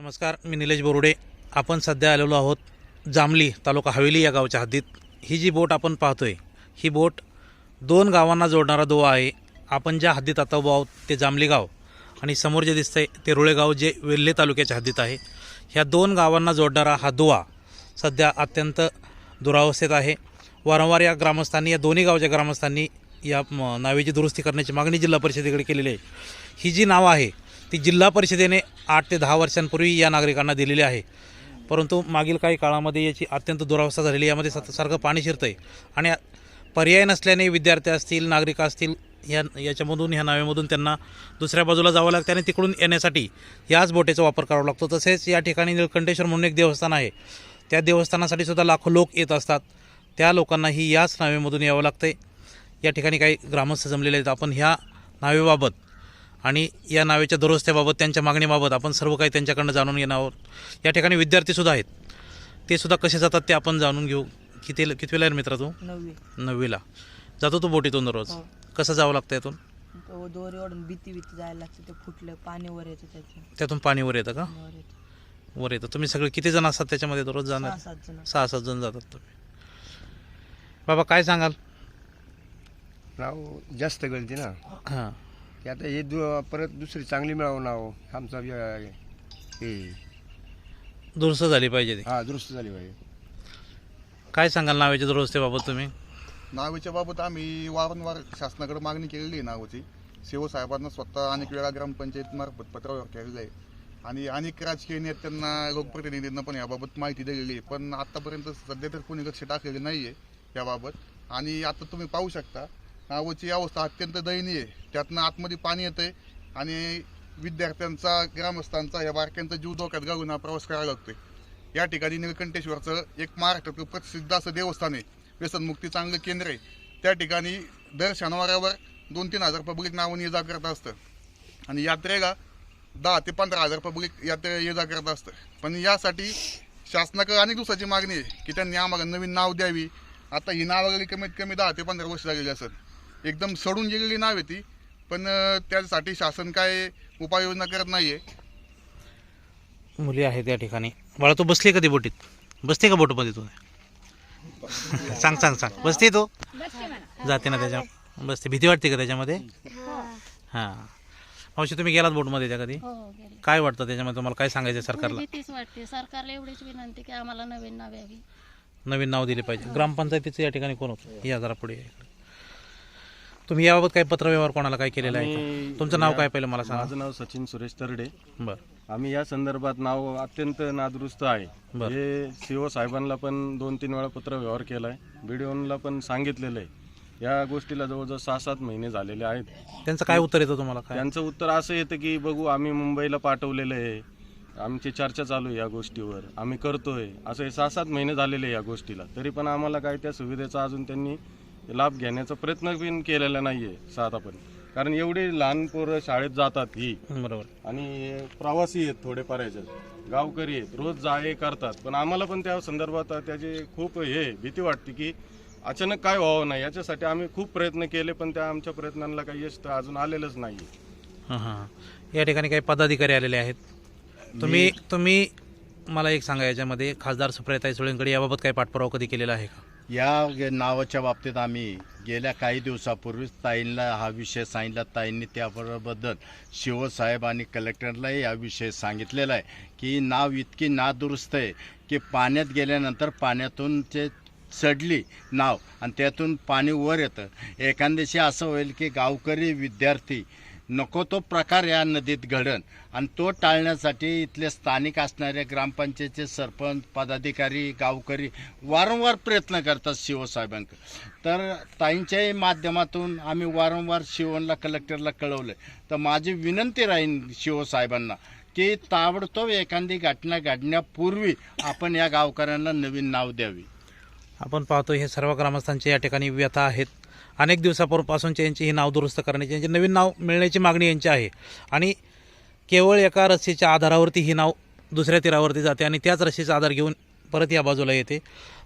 नमस्कार मी निलेश बोरुडे. आपण सध्या आलेलो आहोत जामली तालुका हवेली या गावच्या हद्दीत. ही जी बोट आपण पाहतोय ही बोट दोन गावांना जोडणारा दुवा आहे. आपण ज्या हद्दीत आता उभो आहोत ते जामली गाव आणि समोर जे दिसतंय ते रुळेगाव जे वेल्हे तालुक्याच्या हद्दीत आहे. ह्या दोन गावांना जोडणारा हा दुवा सध्या अत्यंत दुरावस्थेत आहे. वारंवार या ग्रामस्थांनी या दोन्ही गावच्या ग्रामस्थांनी या नावेची दुरुस्ती करण्याची मागणी जिल्हा परिषदेकडे केलेली आहे. ही जी नावं आहे ती जिल्हा परिषदेने आठ ते दहा वर्षांपूर्वी या नागरिकांना दिलेली आहे. परंतु मागील काही काळामध्ये याची अत्यंत दुरावस्था झालेली आहे. यामध्ये सतत सारखं पाणी शिरतं आहे आणि पर्याय नसल्याने विद्यार्थी असतील नागरिक असतील या याच्यामधून ह्या नावेमधून त्यांना दुसऱ्या बाजूला जावं लागतं आणि तिकडून येण्यासाठी याच बोटेचा वापर करावा लागतो. तसेच या ठिकाणी निळकंठेश्वर म्हणून एक देवस्थान आहे. त्या देवस्थानासाठी सुद्धा लाखो लोक येत असतात. त्या लोकांनाही याच नावेमधून यावं लागतं या ठिकाणी काही ग्रामस्थ जमलेले आहेत. आपण ह्या नावेबाबत आणि या नावेच्या दुरुस्त्याबाबत त्यांच्या मागणीबाबत आपण सर्व काही त्यांच्याकडनं जाणून घेणार आहोत. या ठिकाणी विद्यार्थीसुद्धा आहेत. ते सुद्धा कसे जातात ते आपण जाणून घेऊ. किती कितवीला आहे मित्रा तू नववी. नववीला. जातो तू बोटीतून दररोज. हो. कसं जावं लागतं यातून? तो दोरी ओढून भीती भीती जायला लागते. ते फुटलं पाणी वर येतं त्याचं त्यातून पाणी वर येतं का? वर येतं. वर येतं. तुम्ही सगळे किती जण असतात त्याच्यामध्ये दररोज सहा जाणार सात जण. सहा सात जण जातात तुम्ही. बाबा काय सांगाल? नाव जास्त गळती ना. हां. की आता हे दु परत दुसरी चांगली मिळावं नाव आमचा व्य- हे. दुरुस्त झाली पाहिजे ती. हा दुरुस्त झाली पाहिजे. काय सांगाल नावेच्या दुरुस्तीबाबत तुम्ही? नावेच्या बाबत आम्ही वारंवार शासनाकडे मागणी केलेली आहे नावाची. सेवो साहेबांना स्वतः अनेक वेळा ग्रामपंचायत मार्फत पत्रावर केलेलं आहे. आणि अनेक राजकीय नेत्यांना लोकप्रतिनिधींना पण याबाबत माहिती दिलेली आहे. पण आतापर्यंत सध्या तर कोणी लक्ष टाकलेलं नाही आहे याबाबत. आणि आता तुम्ही पाहू शकता नावाची अवस्था अत्यंत दयनीय आहे. त्यातनं आतमध्ये पाणी येतंय आणि विद्यार्थ्यांचा ग्रामस्थांचा या बारक्यांचा जीव धोक्यात घालून हा प्रवास करावा लागतोय. या ठिकाणी निळकंठेश्वरचं एक महाराष्ट्रातलं प्रसिद्ध असं देवस्थान आहे. व्यसनमुक्ती चांगलं केंद्र आहे. त्या ठिकाणी दर शनिवारावर दोन तीन हजार पब्लिक नावाने ये जा करत असतं. आणि यात्रेला दहा ते पंधरा हजार पब्लिक यात्रे ये जा करत असतं. पण यासाठी शासनाकडे अनेक दिवसाची मागणी आहे की त्यांनी आम्हाला नवीन नाव द्यावी. आता ही नावाला कमीत कमी दहा ते पंधरा वर्ष लागलेली असत एकदम सडून गेलेली नाव आहे ती. पण त्यासाठी शासन काय उपाययोजना करत नाही आहे मुली आहेत या ठिकाणी. बाळा तू बसली कधी बोटीत? बसते का बोटमध्ये तू? सांग सांग सांग. बसते तू? जाते ना त्याच्या बसते. भीती वाटते का त्याच्यामध्ये? हां. मावशी तुम्ही गेलात बोटमध्ये त्या कधी? हो हो काय वाटतं त्याच्यामध्ये? तुम्हाला काय सांगायचं आहे सरकारला भीतीच वाटते. सरकारला एवढीच विनंती की आम्हाला नवीन नाव यावी. नवीन नाव दिले पाहिजे. ग्रामपंचायतीचं या ठिकाणी कोण होतं? या जरा पुढे. तुम्ही याबाबत काही पत्रव्यवहार कोणाला काय केलेला आहे? आम्ही तुमचं नाव काय पहिलं मला सांगा. माझं नाव सचिन सुरेश तरडे. बरं. आम्ही या संदर्भात नाव अत्यंत नादुरुस्त आहे. बरं. हे सीओ साहेबांना पण दोन तीन वेळा पत्र व्यवहार केलाय बीडीओला पण सांगितलेलं आहे या गोष्टीला जवळजवळ सहा सात महिने झालेले आहेत. त्यांचं काय उत्तर येतं तुम्हाला? काय? त्यांचं उत्तर असं येतं की बघू आम्ही मुंबईला पाठवलेलं आहे. आमची चर्चा चालू आहे या गोष्टीवर. आम्ही करतोय. असं हे सहा सात महिने झालेले आहे या गोष्टीला. तरी पण आम्हाला काय त्या सुविधेचा अजून त्यांनी लाभ घेण्याचा प्रयत्न पण केलेला नाहीये साधा पण कारण एवढी लहान पोरं शाळेत जातात ही. बरोबर. आणि प्रवासी आहेत थोडेफार याच्यात. गावकरी आहेत. रोज जा ये करतात. पण आम्हाला पण त्या संदर्भात त्याची खूप हे भीती वाटते की अचानक काय व्हावं नाही. याच्यासाठी आम्ही खूप प्रयत्न केले पण त्या आमच्या प्रयत्नांना काही यश तर अजून आलेलंच नाही हां हां. या ठिकाणी काही पदाधिकारी आलेले आहेत. तुम्ही तुम्ही मला एक सांगा याच्यामध्ये खासदार सुप्रियाताई सुळेंकडे याबाबत काही पाठपुरावा कधी केलेला आहे का? या नावाच्या बाबतीत आम्ही गेल्या काही दिवसापूर्वीच ताईंना हा विषय सांगितला. ताईंनी त्याबद्दल शिवसाहेब आणि कलेक्टरलाही या विषय सांगितलेला आहे की नाव इतकी नादुरुस्त आहे की पाण्यात गेल्यानंतर पाण्यातून ते चढली नाव आणि त्यातून पाणी वर येतं. एखाद्याशी असं होईल की गावकरी विद्यार्थी नको तो प्रकार या नदीत घडण आणि तो टाळण्यासाठी इथले स्थानिक असणारे ग्रामपंचायतचे सरपंच पदाधिकारी गावकरी वारंवार प्रयत्न करतात शिवसाहेबांक. तर ताईंच्याही माध्यमातून आम्ही वारंवार शिवनला कलेक्टरला कळवलं तर माझी विनंती राहीन शिवसाहेबांना की ताबडतोब एखादी घटना घडण्यापूर्वी आपण या गावकऱ्यांना नवीन नाव द्यावी. आपण पाहतो हे सर्व ग्रामस्थांचे या ठिकाणी व्यथा आहेत. अनेक दिवसापासूनची यांची ही नाव दुरुस्त करण्याची यांची नवीन नाव मिळण्याची मागणी यांची आहे. आणि केवळ एका रस्सीच्या आधारावरती ही नाव दुसऱ्या तीरावरती जाते आणि त्याच रस्सीचा आधार घेऊन परत या बाजूला येते.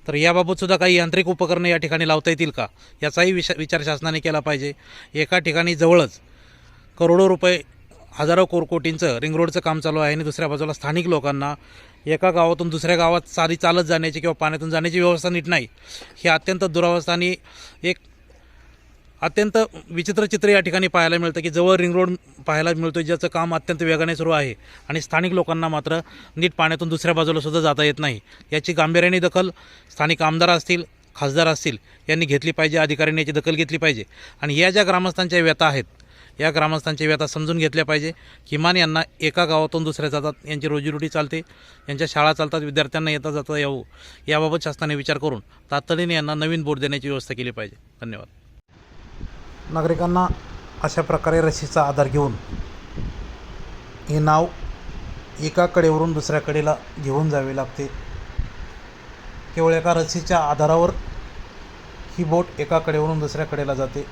तर याबाबतसुद्धा काही यांत्रिक उपकरणं या ठिकाणी लावता येतील का? याचाही विशा विचार शासनाने केला पाहिजे. एका ठिकाणी जवळच करोडो रुपये हजारो कोरकोटींचं रिंग रोडचं काम चालू आहे आणि दुसऱ्या बाजूला स्थानिक लोकांना एका गावातून दुसऱ्या गावात सारी चालत जाण्याची किंवा पाण्यातून जाण्याची व्यवस्था नीट नाही. ही अत्यंत दुरावस्था आणि एक अत्यंत विचित्र चित्र या ठिकाणी पाहायला मिळतं की जवळ रिंग रोड पाहायला मिळतो ज्याचं काम अत्यंत वेगाने सुरू आहे. आणि स्थानिक लोकांना मात्र नीट पाण्यातून दुसऱ्या बाजूला सुद्धा जाता येत नाही. याची गांभीर्याने दखल स्थानिक आमदार असतील खासदार असतील यांनी घेतली पाहिजे अधिकाऱ्यांनी याची दखल घेतली पाहिजे. आणि या ज्या ग्रामस्थांच्या व्यथा आहेत या ग्रामस्थांच्या व्यथा समजून घेतल्या पाहिजे. किमान यांना एका गावातून दुसऱ्या जातात यांची रोजीरोटी चालते यांच्या शाळा चालतात विद्यार्थ्यांना येता जाता यावं. याबाबत शासनाने विचार करून तातडीने यांना नवीन बोर्ड देण्याची व्यवस्था केली पाहिजे. धन्यवाद. नागरिकांना अशा प्रकारे रशीचा आधार घेऊन हे नाव एका कडेवरून दुसऱ्या कडेला घेऊन जावे लागते. केवळ एका रस्सीच्या आधारावर ही बोट एका कडेवरून दुसऱ्या कडेला जाते.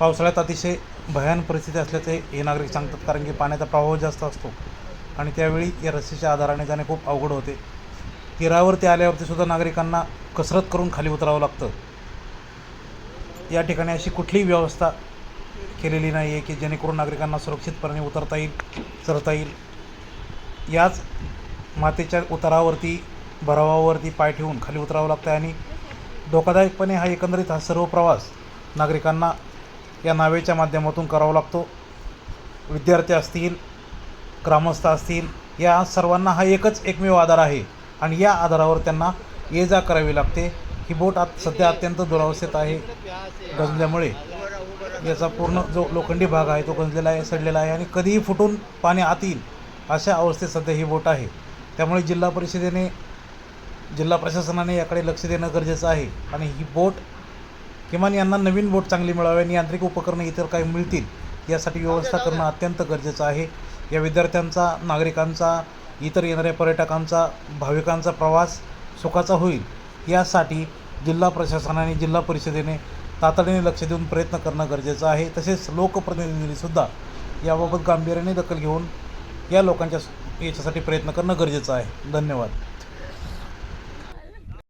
पावसाळ्यात अतिशय भयान परिस्थिती असल्याचे हे नागरिक सांगतात कारण की पाण्याचा प्रभाव जास्त असतो आणि त्यावेळी या रस्सीच्या आधाराने जाणे खूप अवघड होते. तीरावरती आल्यावरती सुद्धा नागरिकांना कसरत करून खाली उतरावं लागतं. या ठिकाणी अशी कुठलीही व्यवस्था केलेली नाही आहे की जेणेकरून नागरिकांना सुरक्षितपणे उतरता येईल चढता येईल. याच मातेच्या उतारावरती भरावावरती पाय ठेवून खाली उतरावं लागतं आणि धोकादायकपणे हा एकंदरीत हा सर्व प्रवास नागरिकांना या नावेच्या माध्यमातून करावा लागतो. विद्यार्थी असतील ग्रामस्थ असतील या सर्वांना हा एकच एकमेव आधार आहे आणि या आधारावर त्यांना ये जा करावी लागते. ही बोट आत सध्या अत्यंत दुरावस्थेत आहे गंजल्यामुळे. याचा पूर्ण जो लोखंडी भाग आहे तो गंजलेला आहे सडलेला आहे आणि कधीही फुटून पाणी आत येईल अशा अवस्थेत सध्या ही बोट आहे. त्यामुळे जिल्हा परिषदेने जिल्हा प्रशासनाने याकडे लक्ष देणं गरजेचं आहे आणि ही बोट किमान यांना नवीन बोट चांगली मिळावी आणि यांत्रिक उपकरणं इतर काही मिळतील यासाठी व्यवस्था करणं अत्यंत गरजेचं आहे. या विद्यार्थ्यांचा नागरिकांचा इतर येणाऱ्या पर्यटकांचा भाविकांचा प्रवास सुखाचा होईल यासाठी जिल्हा प्रशासनाने जिल्हा परिषदेने तातडीने लक्ष देऊन प्रयत्न करणं गरजेचं आहे. तसेच लोकप्रतिनिधींनीसुद्धा याबाबत गांभीर्याने दखल घेऊन या लोकांच्या याच्यासाठी प्रयत्न करणं गरजेचं आहे. धन्यवाद.